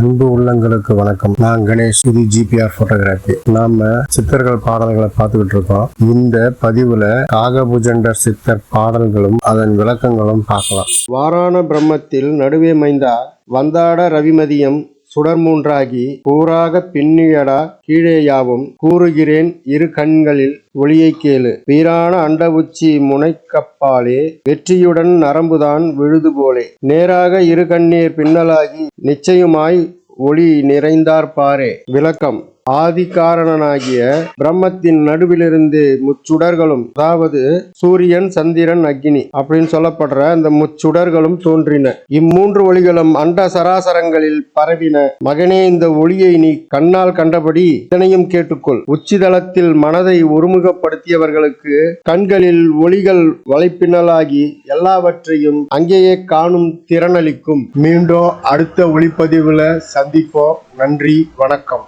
அன்பு உள்ளங்களுக்கு வணக்கம். நான் கணேஷ் இது ஜிபிஆர் போட்டோகிராஃபி நாம சித்தர்கள் பாடல்களை பார்த்துக்கிட்டு இருக்கோம். இந்த பதிவுல காகபுஜண்டர் சித்தர் பாடல்களும் அதன் விளக்கங்களும் பார்க்கலாம். வாரான பிரம்மத்தில் நடுவே மைந்தா வந்தாட ரவிமதியம் சுடர் மூன்றாகி கூறாக பின்னியடா கீழேயாவும் கூறுகிறேன் இரு கண்களில் ஒளியைக் கேளு. வீரான அண்ட உச்சி முனைக்கப்பாலே வெற்றியுடன் நரம்புதான் விழுது போலே. நேராக இரு கண்ணீர் பின்னலாகி நிச்சயமாய் ஒளி நிறைந்தார் பாரே. விளக்கம். ஆதிகாரணனாகிய பிரம்மத்தின் நடுவிலிருந்து முச்சுடர்களும் அதாவது சூரியன் சந்திரன் அக்னி அப்படின்னு சொல்லப்படுற அந்த முச்சுடர்களும் தோன்றின. இம்மூன்று ஒளிகளும் அண்ட சராசரங்களில் பரவின. மகனே இந்த ஒளியை நீ கண்ணால் கண்டபடி இதனையும் கேட்டுக்கொள். உச்சிதளத்தில் மனதை ஒருமுகப்படுத்தியவர்களுக்கு கண்களில் ஒளிகள் வலைப்பின்னலாகி எல்லாவற்றையும் அங்கேயே காணும் திறனளிக்கும். மீண்டும் அடுத்த ஒளிப்பதிவுல சந்திப்போம். நன்றி வணக்கம்.